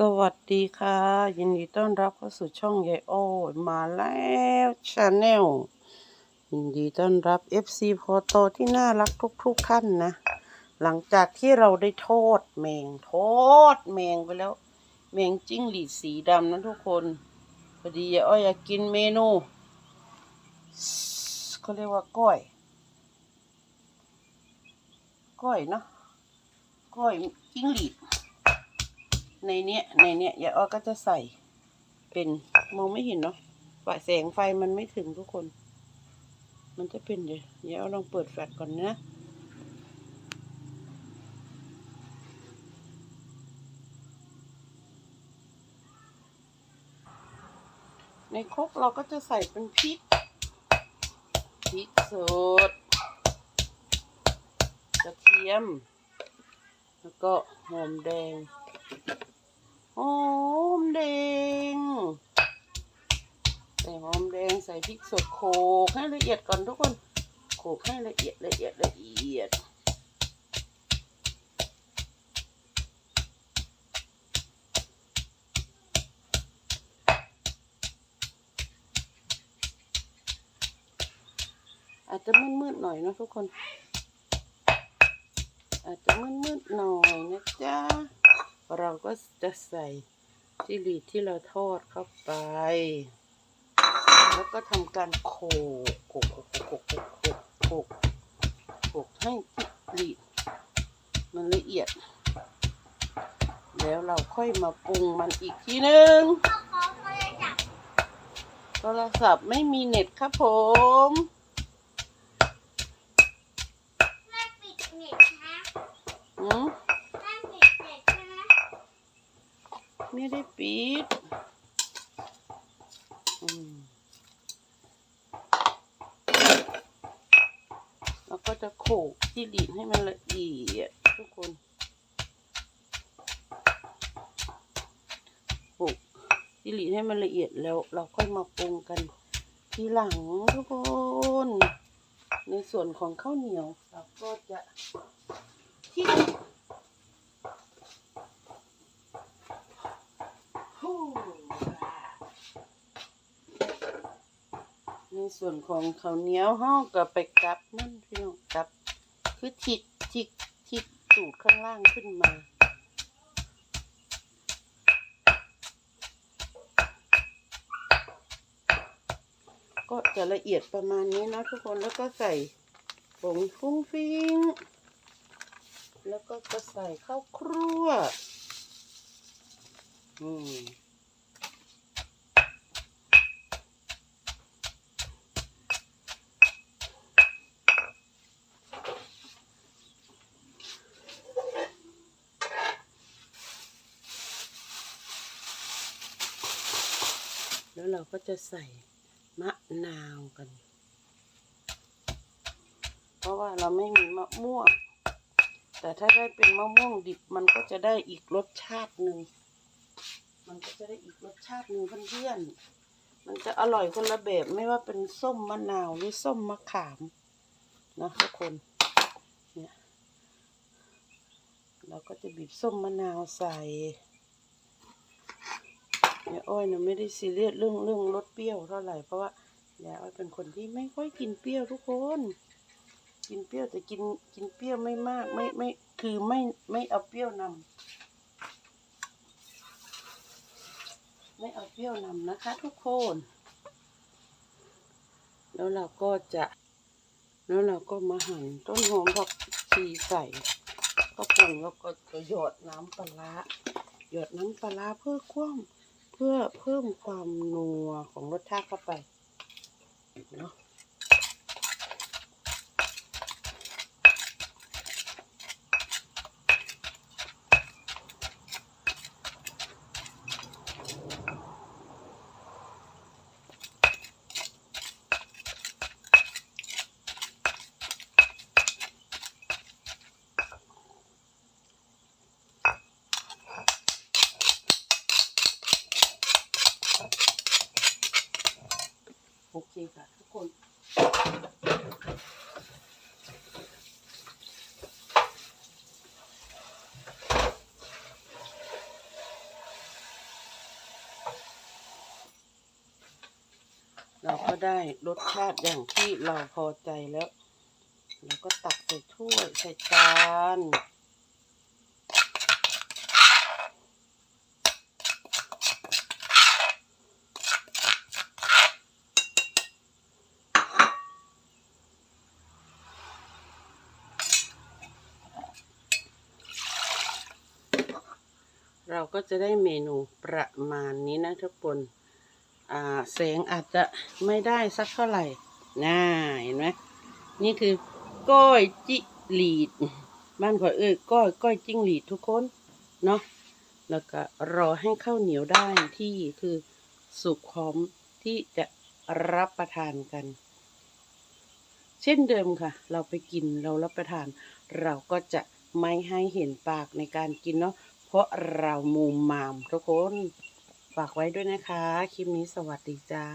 สวัสดีค่ะ ยินดีต้อนรับเข้าสู่ช่องยายโอ้ยมาแล้วชาแนลยินดีต้อนรับ FC โพโตที่น่ารักทุกๆท่านนะ หลังจากที่เราได้โทษแมงโทษแมงไปแล้ว แมงจิ้งหรีดสีดำนะทุกคนพอดียายอ้อยอยากกินเมนูเขาเรียกว่าก้อยก้อยเนาะก้อยจิ้งหรีด ในเนี้ยในเนี้ยยายอ้อก็จะใส่เป็นมองไม่เห็นเนาะฝ่ายแสงไฟมันไม่ถึงทุกคน มันจะเป็นเดี๋ยวยายอ้อลองเปิดแฟลชก่อนนะในครกเราก็จะใส่เป็นพริกพริกสดกระเทียม แล้วก็หอมแดง หอมแดง ใส่หอมแดงใส่พริกสดโขลกให้ละเอียดก่อนทุกคน โขลกให้ละเอียดละเอียดละเอียดอาจจะมืดๆหน่อยนะทุกคน อาจจะมืดๆหน่อยนะจ๊ะ เราก็จะใส่จิลีที่เราทอดเข้าไป แล้วก็ทำการโขลกโขลกโขลกโขลกโขลกโขลกโขลกให้จิลีมันละเอียด แล้วเราค่อยมาปรุงมันอีกทีนึงโทรศัพท์ไม่มีเน็ตครับผมไม่ปิดเน็ตนะอืม ไม่ปิดเน็ตใช่ไหม ไม่ได้ปิดแล้วก็จะโขลกที่ดีดให้มันละเอียดทุกคนโขลกที่ดีดให้มันละเอียดแล้วเราค่อยมาปรุงกันทีหลังทุกคน ในส่วนของข้าวเหนียวเราก็จะที่ ใน ส่วนของข้าวเหนียวห้อก็ไปกลับนั่นพี่น้องกลับ คือทิกทิกทิกสูดข้างล่างขึ้นมาก็จะละเอียดประมาณนี้นะทุกคนแล้วก็ใส่ผงฟุ้งฟิ้งแล้วก็จะใส่ข้าวครั่วอืม แล้วเราก็จะใส่มะนาวกัน เพราะว่าเราไม่มีมะม่วง แต่ถ้าได้เป็นมะม่วงดิบมันก็จะได้อีกรสชาติหนึ่ง มันก็จะได้อีกรสชาติหนึ่งเพื่อนๆ มันจะอร่อยคนละแบบไม่ว่าเป็นส้มมะนาวหรือส้มมะขามนะทุกคน เนี่ย เราก็จะบีบส้มมะนาวใส่ ยายอ้อยนะไม่ได้ซีเรียสเรื่องเรื่องรสเปรี้ยวเท่าไหร่เพราะว่ายายอ้อยเป็นคนที่ไม่ค่อยกินเปรี้ยวทุกคน กินเปรี้ยวแต่กินกินเปรี้ยวไม่มากไม่ไม่คือไม่ไม่เอาเปรี้ยวนำไม่เอาเปรี้ยวนำนะคะ ทุกคน แล้วเราก็จะแล้วเราก็มาหั่นต้นหอมผักชีใส่ก็ปรุงแล้วก็หยดน้ำปลาหยดน้ำปลาร้าเพื่อความ เพื่อเพิ่มความนัวของรสชาติเข้าไปเนาะ คุกจค่ะทุกคนเราก็ได้รสชาติอย่างที่เราพอใจแล้ว เราก็ตักใส่ถ้วยใส่จาน เราก็จะได้เมนูประมาณนี้นะทุกคนแสงอาจจะไม่ได้สักเท่าไหร่น่าเห็นไหมนี่คือก้อยจิหลีด บ้านขอยเอ้ยก้อยก้อยจิ้งหรีดทุกคนเนาะแล้วก็รอให้ข้าวเหนียวได้ที่คือสุกหอมที่จะรับประทานกัน เช่นเดิมค่ะ เราไปกินเรารับประทาน เราก็จะไม่ให้เห็นปากในการกินเนาะ ราะเรามุมมามทุกคน ฝากไว้ด้วยนะคะ คลิปนี้สวัสดีจ้า